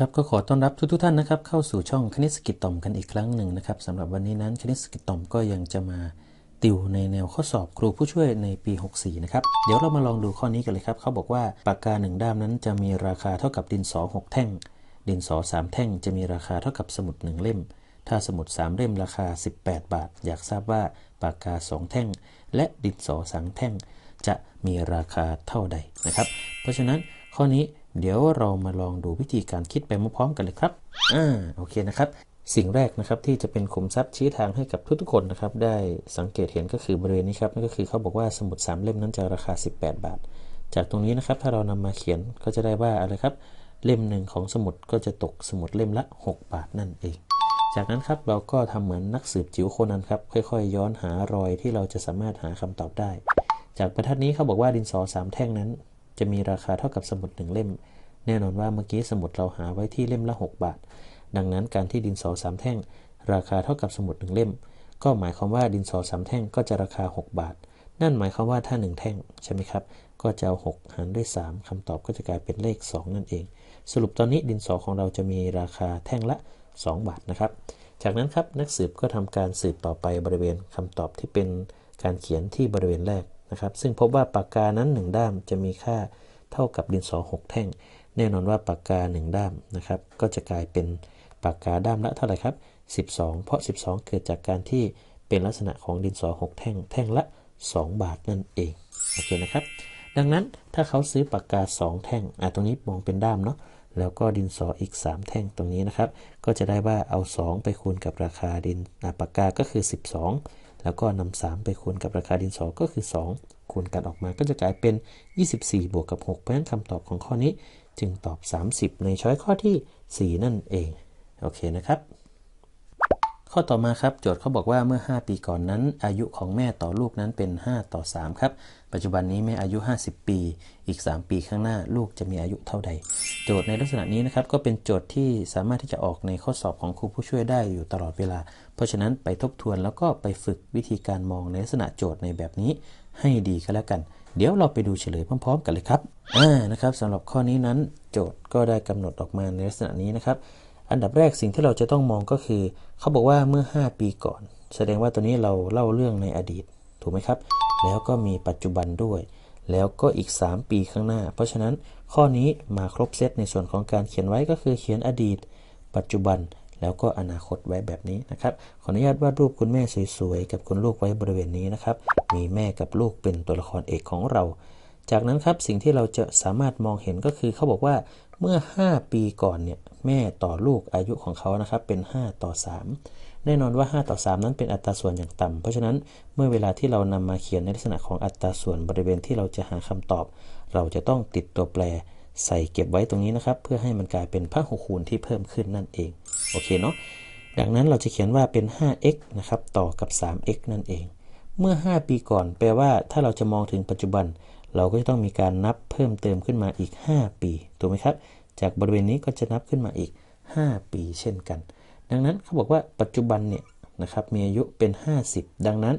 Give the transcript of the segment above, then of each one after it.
ครับก็ขอต้อนรับทุกๆท่านนะครับเข้าสู่ช่องคณิตสกิจต่อมกันอีกครั้งหนึ่งนะครับสำหรับวันนี้นั้นคณิตสกิจต่อมก็ยังจะมาติวในแนวข้อสอบครูผู้ช่วยในปี 64 นะครับ เดี๋ยวเรามาลองดูข้อนี้กันเลยครับ เขาบอกว่าปากกาหนึ่งด้ามนั้นจะมีราคาเท่ากับดินสอ 6 แท่ง ดินสอ 3 แท่งจะมีราคาเท่ากับสมุด 1 เล่ม ถ้าสมุด 3 เล่มราคา 18 บาท อยากทราบว่าปากกา 2 แท่ง และดินสอ 3 แท่ง จะมีราคาเท่าใดนะครับ เพราะฉะนั้นข้อนี้ เดี๋ยวเรามาลองดูวิธีการคิดไปพร้อมๆกันเลยครับ อ่า โอเคนะครับ สิ่งแรกนะครับที่จะเป็นขุมทรัพย์ชี้ทางให้กับทุกๆคนนะครับ ได้สังเกตเห็นก็คือบริเวณนี้ครับนั่นก็คือเขาบอกว่าสมุด3เล่มนั้นจะราคา 18 บาท จากตรงนี้นะครับถ้าเรานำมาเขียนก็จะได้ว่าอะไรครับ เล่มหนึ่งของสมุดก็จะตกสมุดเล่มละ 6 บาทนั่นเอง จากนั้นครับเราก็ทำเหมือนนักสืบจิ๋วโคนันครับ ค่อยๆ ย้อนหารอยที่เราจะสามารถหาคำตอบได้ จากบรรทัดนี้เขาบอกว่าดินสอ3แท่งนั้นจะมีราคาเท่ากับสมุด1เล่ม แน่นอนว่าเมื่อกี้สมุดเราหาไว้ที่เล่มละ 6 บาท ดังนั้นการที่ดินสอ3แท่ง ราคาเท่ากับสมุด1เล่ม ก็หมายความว่าดินสอ3แท่งก็จะราคา 6 บาท นั่นหมายความว่าถ้า 1 แท่งใช่ไหมครับ ก็จะเอา 6 หารด้วย 3คำตอบก็จะกลายเป็นเลข 2 นั่นเอง สรุปตอนนี้ดินสอของเราจะมีราคาแท่งละ 2 บาทนะครับ จากนั้นครับนักสืบก็ทำการสืบต่อไปบริเวณคำตอบที่เป็นการเขียนที่บริเวณแรกนะครับ ซึ่งพบว่าปากกานั้น 1 ด้ามจะมีค่าเท่ากับดินสอ 6 แท่ง แน่นอนว่าปากกา 1 ด้ามนะครับ ก็จะกลายเป็นปากกาด้ามละเท่าไหร่ครับ 12 เพราะ 12 เกิดจากการที่เป็นลักษณะของดินสอ 6 แท่ง แท่งละ 2 บาทนั่นเอง โอเคนะครับ ดังนั้นถ้าเขาซื้อปากกา 2 แท่ง อะตรงนี้มองเป็นด้ามเนาะ แล้วก็ดินสออีก 3 แท่งตรงนี้นะครับ ก็จะได้ว่าเอา 2 ไปคูณกับราคาดินปากกา ก็คือ 12 แล้วก็นำ3ไปคูณกับราคาดินสอ ก็คือ 2 คูณกันออกมา ก็จะกลายเป็น 24 บวกกับ 6 เพราะฉะนั้นคำตอบของข้อนี้ จึงตอบ 30 ในช้อยข้อที่ 4 นั่นเอง โอเคนะครับ ข้อต่อมาครับ โจทย์เขาบอกว่าเมื่อ 5 ปีก่อนนั้น อายุของแม่ต่อลูกนั้นเป็น 5 ต่อ 3 ครับ ปัจจุบันนี้แม่อายุ 50 ปี อีก 3 ปีข้างหน้าลูกจะมีอายุเท่าใด โจทย์ในลักษณะนี้นะครับ ก็เป็นโจทย์ที่สามารถที่จะออกในข้อสอบของครูผู้ช่วยได้อยู่ตลอดเวลา เพราะฉะนั้นไปทบทวนแล้วก็ไปฝึกวิธีการมองในลักษณะโจทย์ในแบบนี้ให้ดีก็แล้วกัน เดี๋ยวเราไปดูเฉลยพร้อม ๆ กันเลยครับอ่านะครับสำหรับข้อนี้นั้นโจทย์ก็ได้กำหนดออกมาในลักษณะนี้นะครับ อันดับแรกสิ่งที่เราจะต้องมองก็คือ เขาบอกว่าเมื่อ 5 ปีก่อน แสดงว่าตัวนี้เราเล่าเรื่องในอดีต ถูกไหมครับ แล้วก็มีปัจจุบันด้วย แล้วก็อีก 3 ปีข้างหน้า เพราะฉะนั้นข้อนี้มาครบเซตในส่วนของการเขียนไว้ก็คือเขียนอดีต ปัจจุบัน แล้วก็อนาคตไว้แบบนี้นะครับ ขออนุญาตวาดรูปคุณแม่สวยๆกับคุณลูกไว้บริเวณนี้นะครับ มีแม่กับลูกเป็นตัวละครเอกของเรา จากนั้นครับสิ่งที่เราจะสามารถมองเห็นก็คือเขาบอกว่าเมื่อ 5 ปีก่อนเนี่ยแม่ต่อลูกอายุของเขานะครับเป็น 5 ต่อ 3 แน่นอนว่า 5 ต่อ 3 นั้นเป็นอัตราส่วนอย่างต่ำเพราะฉะนั้นเมื่อเวลาที่เรานำมาเขียนในลักษณะของอัตราส่วนบริเวณที่เราจะหาคำตอบ เราจะต้องติดตัวแปร ใส่เก็บไว้ตรงนี้นะครับ เพื่อให้มันกลายเป็นพหุคูณที่เพิ่มขึ้นนั่นเอง โอเคเนาะ ดังนั้นเราจะเขียนว่าเป็น 5x นะครับต่อกับ 3x นั่นเอง เมื่อ 5 ปีก่อน แปลว่าถ้าเราจะมองถึงปัจจุบัน เราก็จะต้องมีการนับเพิ่มเติมขึ้นมาอีก 5 ปี ถูกไหมครับ จากบริเวณนี้ก็จะนับขึ้นมาอีก 5 ปีเช่นกัน ดังนั้นเขาบอกว่าปัจจุบันเนี่ยนะครับมีอายุเป็น 50 ดังนั้น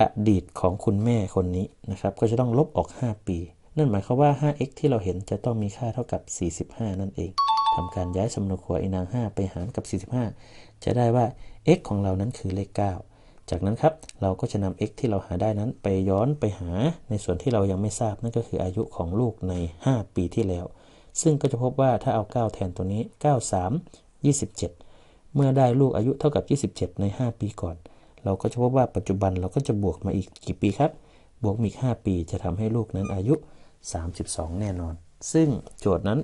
อดีตของคุณแม่คนนี้นะครับก็จะต้องลบออก 5 ปี นั่นหมายความว่า 5x ที่เราเห็นจะต้องมีค่าเท่ากับ 45 นั่นเองทำการย้ายสมนครัวอีนาง 5 ไปหารกับ 45 จะได้ว่า x ของเรานั้นคือเลข 9 จากนั้นครับเราก็จะนำ x ที่เราหาได้นั้นไปย้อนไปหาในส่วนที่เรายังไม่ทราบนั่นก็คืออายุของลูกใน 5 ปีที่แล้ว ซึ่งก็จะพบว่าถ้าเอา 9 แทนตัวนี้ 9 3 27 เมื่อได้ลูกอายุเท่ากับ 27 ใน 5 ปีก่อน เราก็จะพบว่าปัจจุบันเราก็จะบวกมาอีกกี่ปีครับ บวกอีก 5 ปีจะทำให้ลูกนั้นอายุ 32 แน่นอน ซึ่งโจทย์นั้น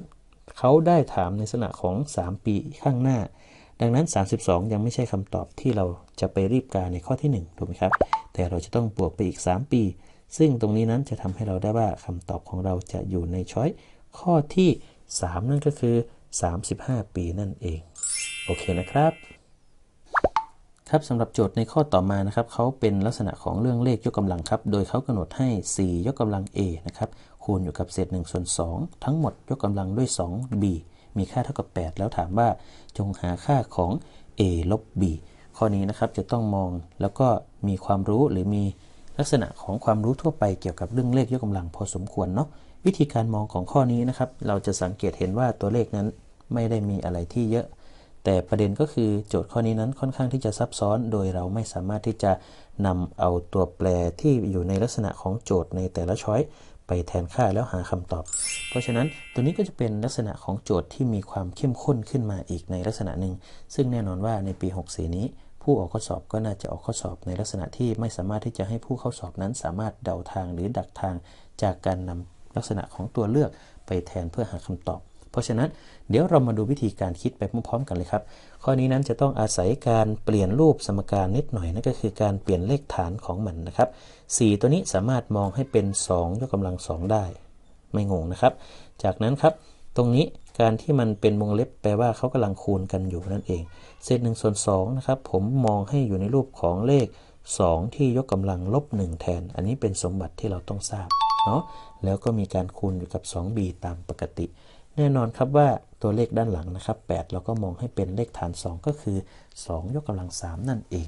เขาได้ถามในลักษณะของ 3 ปีข้างหน้า ดังนั้น 32 ยังไม่ใช่คำตอบที่เราจะไปรีบการในข้อที่ 1 ถูกไหมครับ แต่เราจะต้องบวกไปอีก 3 ปี ซึ่งตรงนี้นั้นจะทำให้เราได้ว่าคำตอบของเราจะอยู่ในช้อยข้อที่ 3 นั่นก็คือ 35 ปีนั่นเอง โอเคนะครับ ครับสำหรับโจทย์ในข้อต่อมานะครับเขาเป็นลักษณะของเรื่องเลขยกกำลังครับ โดยเขากำหนดให้ 4 ยกกำลัง a นะครับคูณอยู่กับเศษ1ส่วน2 ทั้งหมดยกกำลังด้วย 2b มีค่าเท่ากับ 8 แล้วถามว่าจงหาค่าของ a ลบ b ข้อนี้นะครับจะต้องมองแล้วก็มีความรู้หรือมีลักษณะของความรู้ทั่วไปเกี่ยวกับเรื่องเลขยกกำลังพอสมควรเนาะวิธีการมองของข้อนี้นะครับ เราจะสังเกตเห็นว่าตัวเลขนั้นไม่ได้มีอะไรที่เยอะ แต่ประเด็นก็คือโจทย์ข้อนี้นั้นค่อนข้างที่จะซับซ้อน โดยเราไม่สามารถที่จะนำเอาตัวแปรที่อยู่ในลักษณะของโจทย์ในแต่ละช้อยไปแทนค่าแล้วหาคำตอบ เพราะฉะนั้นตัวนี้ก็จะเป็นลักษณะของโจทย์ที่มีความเข้มข้นขึ้นมาอีกในลักษณะหนึ่ง ซึ่งแน่นอนว่าในปี 64 นี้ ผู้ออกข้อสอบก็น่าจะออกข้อสอบในลักษณะที่ไม่สามารถที่จะให้ผู้เข้าสอบนั้น สามารถเดาทางหรือดักทางจากการนำลักษณะของตัวเลือกไปแทนเพื่อหาคำตอบ เพราะฉะนั้นเดี๋ยวเรามาดูวิธีการคิดไปพร้อมๆ กันเลยครับ ข้อนี้นั้นจะต้องอาศัยการเปลี่ยนรูปสมการนิดหน่อยนั่นก็คือการเปลี่ยนเลขฐานของมันนะครับ 4 ตัวนี้สามารถมองให้เป็น 2 ยกกำลัง 2 ได้ ไม่งงนะครับ จากนั้นครับตรงนี้การที่มันเป็นวงเล็บแปลว่าเขากำลังคูณกันอยู่นั่นเอง เศษ1ส่วน2นะครับผมมองให้อยู่ในรูปของเลข 2 ที่ยกกำลังลบ1แทน อันนี้เป็นสมบัติที่เราต้องทราบเนาะแล้วก็มีการคูณอยู่กับ 2b ตามปกติ แน่นอนครับว่าตัวเลขด้านหลังนะครับ 8 เราก็มองให้เป็นเลขฐาน 2 ก็คือ 2 ยกกำลัง 3 นั่นเอง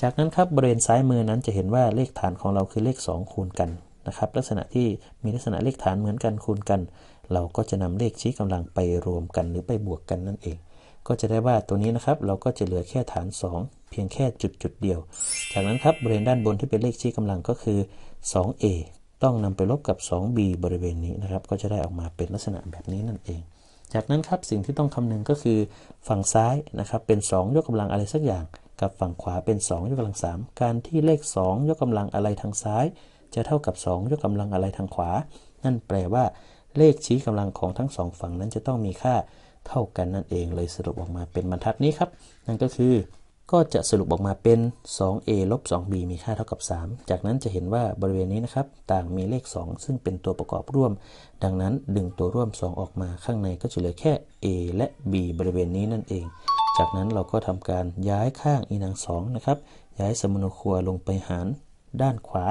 จากนั้นครับบริเวณซ้ายมือนั้นจะเห็นว่าเลขฐานของเราคือเลข 2 คูณกันนะครับ ลักษณะที่มีลักษณะเลขฐานเหมือนกันคูณกัน เราก็จะนำเลขชี้กำลังไปรวมกันหรือไปบวกกันนั่นเอง ก็จะได้ว่าตัวนี้นะครับเราก็จะเหลือแค่ฐาน 2 เพียงแค่จุดจุดเดียว จากนั้นครับบริเวณด้านบนที่เป็นเลขชี้กำลังก็คือ 2a ต้องนำไปลบกับ 2b บริเวณนี้นะครับ ก็จะได้ออกมาเป็นลักษณะแบบนี้นั่นเอง จากนั้นครับสิ่งที่ต้องคำนึงก็คือฝั่งซ้ายนะครับเป็น 2 ยกกำลังอะไรสักอย่าง กับฝั่งขวาเป็น 2 ยกกำลัง 3 การที่เลข 2 ยกกำลังอะไรทางซ้าย จะเท่ากับ 2 ยกกำลังอะไรทางขวา นั่นแปลว่า เลขชี้กำลังของทั้งสองฝั่งนั้นจะต้องมีค่าเท่ากันนั่นเองเลยสรุปออกมาเป็นบรรทัดนี้ครับ นั่นก็คือ ก็จะสรุปออกมาเป็น 2a ลบ 2b มีค่าเท่ากับ 3 จากนั้นจะเห็นว่าบริเวณนี้นะครับ ต่างมีเลข 2 ซึ่งเป็นตัวประกอบร่วม ดังนั้นดึงตัวร่วม 2 ออกมาข้างในก็จะเหลือแค่ a และ b บริเวณนี้นั่นเอง จากนั้นเราก็ทำการย้ายข้างอีนาง2นะครับ ย้ายสมโนครัวลงไปหารด้านขวา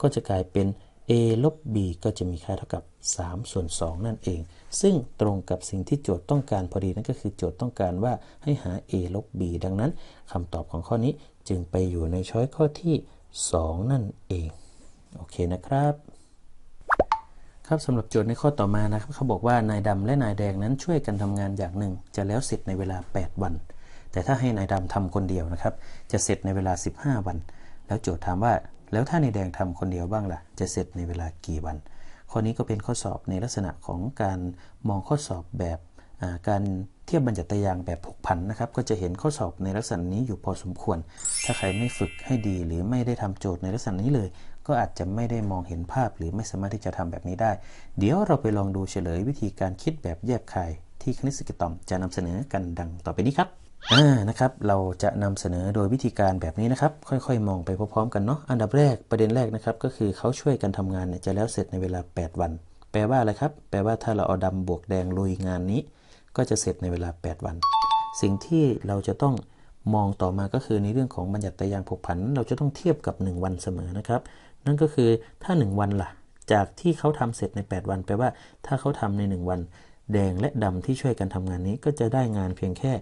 ก็จะกลายเป็น a ลบ b ก็จะมีค่าเท่ากับ 3 ส่วน 2 นั่นเอง ซึ่งตรงกับสิ่งที่โจทย์ต้องการพอดีนั่นก็คือโจทย์ต้องการว่าให้หา a ลบ b ดังนั้นคำตอบของข้อนี้จึงไปอยู่ในช้อยข้อที่ 2 นั่นเอง โอเคนะครับ ครับสำหรับโจทย์ในข้อต่อมานะครับ เขาบอกว่านายดำและนายแดงนั้นช่วยกันทำงานอย่างหนึ่ง จะแล้วเสร็จในเวลา 8 วัน แต่ถ้าให้นายดำทำคนเดียวนะครับ จะเสร็จในเวลา 15 วัน แล้วโจทย์ถามว่า แล้วถ้าในแดงทำคนเดียวบ้างล่ะ จะเสร็จในเวลากี่วัน ข้อนี้ก็เป็นข้อสอบในลักษณะของการมองข้อสอบแบบการเทียบบัญญัติยางแบบผกผันนะครับ ก็จะเห็นข้อสอบในลักษณะนี้อยู่พอสมควร ถ้าใครไม่ฝึกให้ดีหรือไม่ได้ทำโจทย์ในลักษณะนี้เลย ก็อาจจะไม่ได้มองเห็นภาพหรือไม่สามารถที่จะทำแบบนี้ได้ เดี๋ยวเราไปลองดูเฉลยวิธีการคิดแบบแยบคายที่คณิตศกิตอมจะนำเสนอกันดังต่อไปนี้ครับ อ่านะครับเราจะนำเสนอโดยวิธีการแบบนี้นะครับ ค่อยๆ มองไปพร้อมๆกันเนาะอันดับแรกประเด็นแรกนะครับก็คือเขาช่วยกันทำงานเนี่ยจะแล้วเสร็จในเวลา 8 วัน แปลว่าอะไรครับ แปลว่าถ้าเราเอาดำบวกแดงลุยงานนี้ ก็จะเสร็จในเวลา 8 วัน สิ่งที่เราจะต้องมองต่อมาก็คือในเรื่องของบัญญัติยางผกผัน เราจะต้องเทียบกับ 1 วันเสมอนะครับนั่นก็คือถ้า 1 วันล่ะ จากที่เขาทำเสร็จใน 8 วัน แปลว่าถ้าเขาทำใน 1 วัน แดงและดำที่ช่วยกันทำงานนี้ก็จะได้งานเพียงแค่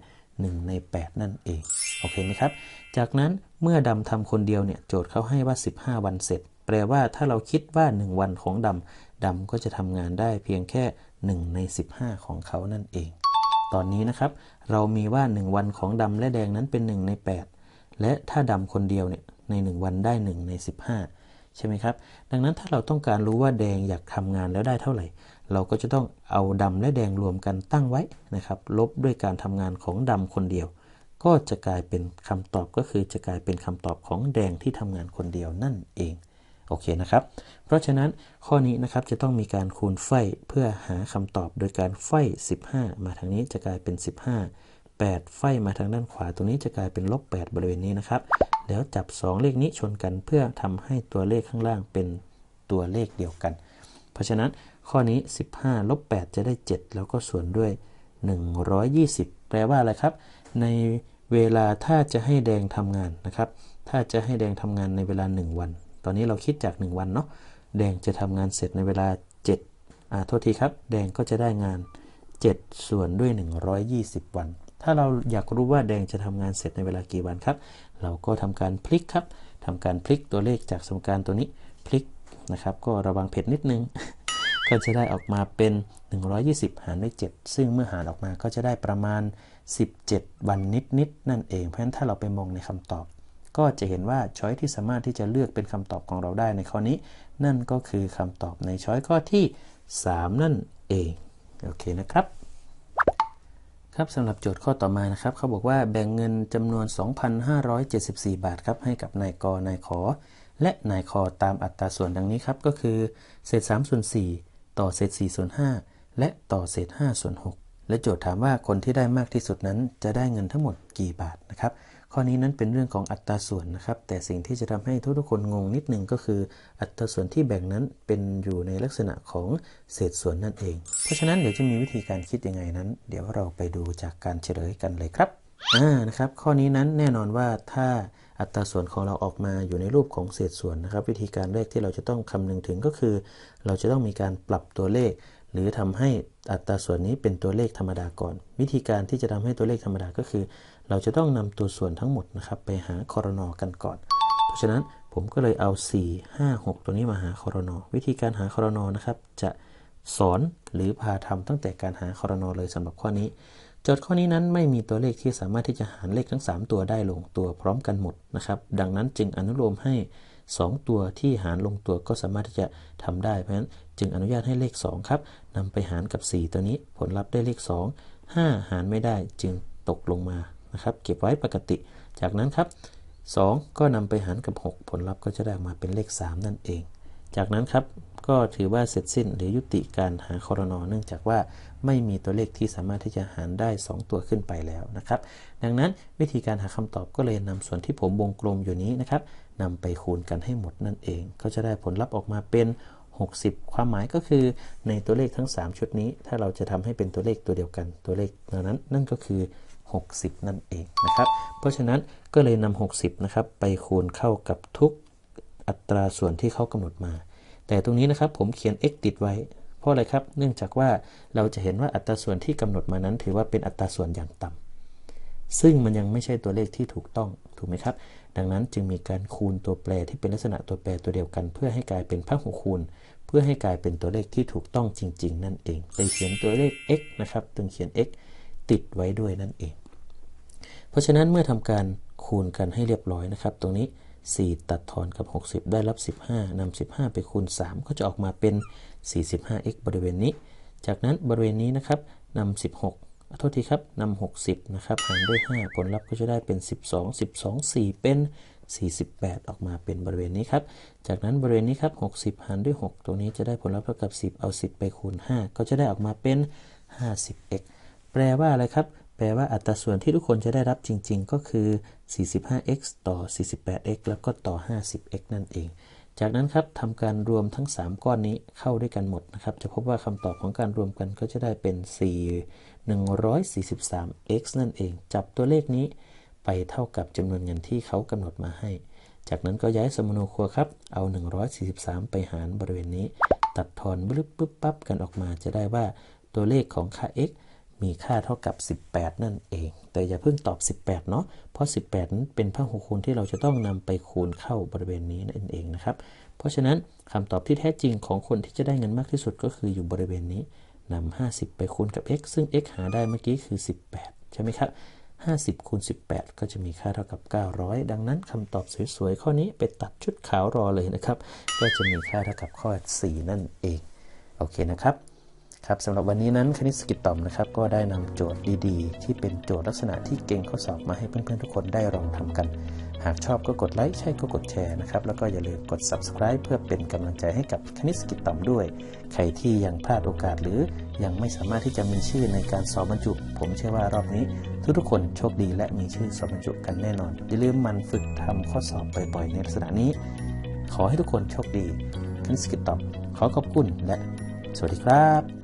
1 ใน 8 นั่นเอง โอเคไหมครับ จากนั้นเมื่อดำทำคนเดียวเนี่ยโจทย์เขาให้ว่า 15 วันเสร็จ แปลว่าถ้าเราคิดว่า 1 วันของดำดำก็จะทำงานได้เพียงแค่ 1 ใน 15 ของเขานั่นเอง ตอนนี้นะครับ เรามีว่า 1 วันของดำและแดงนั้นเป็น 1 ใน 8 และถ้าดำคนเดียวเนี่ยใน 1 วันได้ 1 ใน 15 ใช่ไหมครับ ดังนั้นถ้าเราต้องการรู้ว่าแดงอยากทำงานแล้วได้เท่าไหร่ เราก็จะต้องเอาดำและแดงรวมกันตั้งไว้นะครับ ลบด้วยการทำงานของดำคนเดียว ก็จะกลายเป็นคำตอบก็คือจะกลายเป็นคำตอบของแดงที่ทำงานคนเดียวนั่นเองโอเคนะครับ เพราะฉะนั้นข้อนี้นะครับจะต้องมีการคูณไฟเพื่อหาคำตอบโดยการไฟ 15 มาทางนี้จะกลายเป็น 15 8 ไฟมาทางด้านขวาตรงนี้จะกลายเป็นลบ 8 บริเวณนี้นะครับ แล้วจับ 2 เลขนี้ชนกันเพื่อทำให้ตัวเลขข้างล่างเป็นตัวเลขเดียวกัน เพราะฉะนั้น ข้อนี้ 15ลบ8จะได้ 7 แล้วก็ส่วนด้วย 120 แปลว่าอะไรครับ ในเวลาถ้าจะให้แดงทำงานนะครับ ถ้าจะให้แดงทำงานในเวลา 1 วัน ตอนนี้เราคิดจาก 1 วันเนาะแดงจะทำงานเสร็จในเวลา7อ่าโทษทีครับ แดงก็จะได้งาน 7 ส่วนด้วย 120 วัน ถ้าเราอยากรู้ว่าแดงจะทำงานเสร็จในเวลากี่วันครับ เราก็ทำการพลิกครับทำการพลิกตัวเลขจากสมการตัวนี้พลิกนะครับ ก็ระวังเผ็ดนิดนึง ก็จะได้ออกมาเป็น 120 หารด้วย 7 ซึ่งเมื่อหารออกมาก็จะได้ประมาณ 17 วันนิดๆนั่นเอง เพราะฉะนั้นถ้าเราไปมองในคำตอบ ก็จะเห็นว่าช้อยที่สามารถที่จะเลือกเป็นคำตอบของเราได้ในข้อนี้ นั่นก็คือคำตอบในช้อยข้อที่ 3 นั่นเอง โอเคนะครับครับสำหรับโจทย์ข้อต่อมานะครับเขาบอกว่าแบ่งเงินจำนวน 2,574 บาทครับให้กับนายกนายขอ และนายคอตามอัตราส่วนดังนี้ครับก็คือ เศษ3ส่วน4 ต่อเศษ4ส่วน5และต่อเศษ5ส่วน6และโจทย์ถามว่าคนที่ได้มากที่สุดนั้นจะได้เงินทั้งหมดกี่บาทนะครับ ข้อนี้นั้นเป็นเรื่องของอัตราส่วนนะครับ แต่สิ่งที่จะทำให้ทุกๆคนงงนิดนึงก็คือ อัตราส่วนที่แบ่งนั้นเป็นอยู่ในลักษณะของเศษส่วนนั่นเอง เพราะฉะนั้นเดี๋ยวจะมีวิธีการคิดยังไงนั้น เดี๋ยวเราไปดูจากการเฉลยกันเลยครับอ่านะครับ ข้อนี้นั้นแน่นอนว่าถ้า อัตราส่วนของเราออกมาอยู่ในรูปของเศษส่วนนะครับ วิธีการแรกที่เราจะต้องคำนึงถึงก็คือ เราจะต้องมีการปรับตัวเลข หรือทำให้อัตราส่วนนี้เป็นตัวเลขธรรมดาก่อน วิธีการที่จะทำให้ตัวเลขธรรมดาก็คือ เราจะต้องนำตัวส่วนทั้งหมดนะครับไปหาคอรนอกันก่อน เพราะฉะนั้นผมก็เลยเอา 4 5 6 ตัวนี้มาหาคอรนอวิธีการหาคอรนอนะครับจะสอนหรือพาทำตั้งแต่การหาคอรนอเลยสำหรับข้อนี้ จทย์ข้อนี้นั้นไม่มีตัวเลขที่สามารถที่จะหารเลขทั้ง 3 ตัวได้ลงตัวพร้อมกันหมดนะครับ ดังนั้นจึงอนุโลมให้ 2 ตัวที่หารลงตัวก็สามารถที่จะทำได้ เพราะฉะนั้นจึงอนุญาตให้เลข 2 ครับนำไปหารกับ 4 ตัวนี้ ผลลัพธ์ได้เลข 2 5 หารไม่ได้จึงตกลงมานะครับ เก็บไว้ปกติ จากนั้นครับ 2 ก็นำไปหารกับ 6 ผลลัพธ์ก็จะได้มาเป็นเลข 3 นั่นเอง จากนั้นครับก็ถือว่าเสร็จสิ้นหรือยุติการหาคอรนอเนื่องจากว่า ไม่มีตัวเลขที่สามารถที่จะหารได้ 2 ตัวขึ้นไปแล้วนะครับ ดังนั้นวิธีการหาคำตอบก็เลยนำส่วนที่ผมวงกลมอยู่นี้นะครับนำไปคูณกันให้หมดนั่นเอง ก็จะได้ผลลัพธ์ออกมาเป็น 60 ความหมายก็คือในตัวเลขทั้ง 3 ชุดนี้ ถ้าเราจะทำให้เป็นตัวเลขตัวเดียวกันตัวเลขนั้นนั่นก็คือ 60 นั่นเองนะครับ เพราะฉะนั้นก็เลยนำ60 นะครับ ไปคูณเข้ากับทุกอัตราส่วนที่เขากำหนดมา แต่ตรงนี้นะครับผมเขียน x ติดไว้ ราะอะไรครับ เนื่องจากว่าเราจะเห็นว่าอัตราส่วนที่กำหนดมานั้น ถือว่าเป็นอัตราส่วนอย่างต่ำซึ่งมันยังไม่ใช่ตัวเลขที่ถูกต้องถูกไหมครับ ดังนั้นจึงมีการคูณตัวแปรที่เป็นลักษณะตัวแปรตัวเดียวกัน เพื่อให้กลายเป็นพหุคูณ เพื่อให้กลายเป็นตัวเลขที่ถูกต้องจริง ๆ นั่นเองไปเขียนตัวเลข x นะครับตึงเขียน x ติดไว้ด้วยนั่นเอง เพราะฉะนั้นเมื่อทำการคูณกันให้เรียบร้อยนะครับ ตรงนี้ 4 ตัดทอนกับ 60 ได้รับ 15นำ15 ไปคูณ 3 ก็จะออกมาเป็น 45x บริเวณนี้ จากนั้นบริเวณนี้นะครับนำ16โทษทีครับนำ60 นะครับหารด้วย 5 ผลลัพธ์ก็จะได้เป็น 12 12 4 เป็น 48 ออกมาเป็นบริเวณนี้ครับ จากนั้นบริเวณนี้ครับ 60 หารด้วย 6 ตรงนี้จะได้ผลลัพธ์เท่ากับ 10 เอา 10 ไปคูณ 5 ก็จะได้ออกมาเป็น 50x แปลว่าอะไรครับ แปลว่าอัตราส่วนที่ทุกคนจะได้รับจริง ๆ ก็คือ 45x ต่อ 48x แล้วก็ต่อ 50x นั่นเอง จากนั้นครับทำการรวมทั้ง 3 ก้อนนี้เข้าด้วยกันหมดนะครับ จะพบว่าคำตอบของการรวมกันก็จะได้เป็น 4 143x นั่นเอง จับตัวเลขนี้ไปเท่ากับจำนวนเงินที่เขากำหนดมาให้ จากนั้นก็ย้ายสมโนครัวครับ เอา 143 ไปหารบริเวณนี้ ตัดทอนบึ๊บปึ๊บปั๊บกันออกมาจะได้ว่าตัวเลขของค่า x มีค่าเท่ากับ 18 นั่นเอง แต่อย่าเพิ่งตอบ 18 เนาะเพราะ 18 นั้นเป็นพหุคูณที่เราจะต้องนำไปคูณเข้าบริเวณนี้นั่นเองนะครับ เพราะฉะนั้นคำตอบที่แท้จริงของคนที่จะได้เงินมากที่สุดก็คืออยู่บริเวณนี้นำ50 ไปคูณกับ x ซึ่ง x หาได้เมื่อกี้คือ 18 ใช่ไหมครับ 50คูณ18 ก็จะมีค่าเท่ากับ 900 ดังนั้นคำตอบสวยๆ ข้อนี้ไปตัดชุดขาวรอเลยนะครับ ก็จะมีค่าเท่ากับข้อ 4 นั่นเอง โอเคนะครับ ครับสำหรับวันนี้นั้นคณิตสกิตตอมนะครับก็ได้นำโจทย์ดีๆ ที่เป็นโจทย์ลักษณะที่เก่งข้อสอบมาให้เพื่อนๆทุกคนได้ลองทำกัน หากชอบก็กดไลค์ใช่ก็กดแชร์นะครับแล้วก็อย่าลืมกด subscribe เพื่อเป็นกำลังใจให้กับคณิตสกิตตอมด้วย ใครที่ยังพลาดโอกาสหรือยังไม่สามารถที่จะมีชื่อในการสอบบรรจุ ผมเชื่อว่ารอบนี้ ทุกๆคนโชคดีและมีชื่อสอบบรรจุกันแน่นอนอย่าลืมมันฝึกทำข้อสอบบ่อยๆในลักษณะนี้ ขอให้ทุกคนโชคดีคณิตสกิตตอมขอขอบคุณและ สวัสดีครับ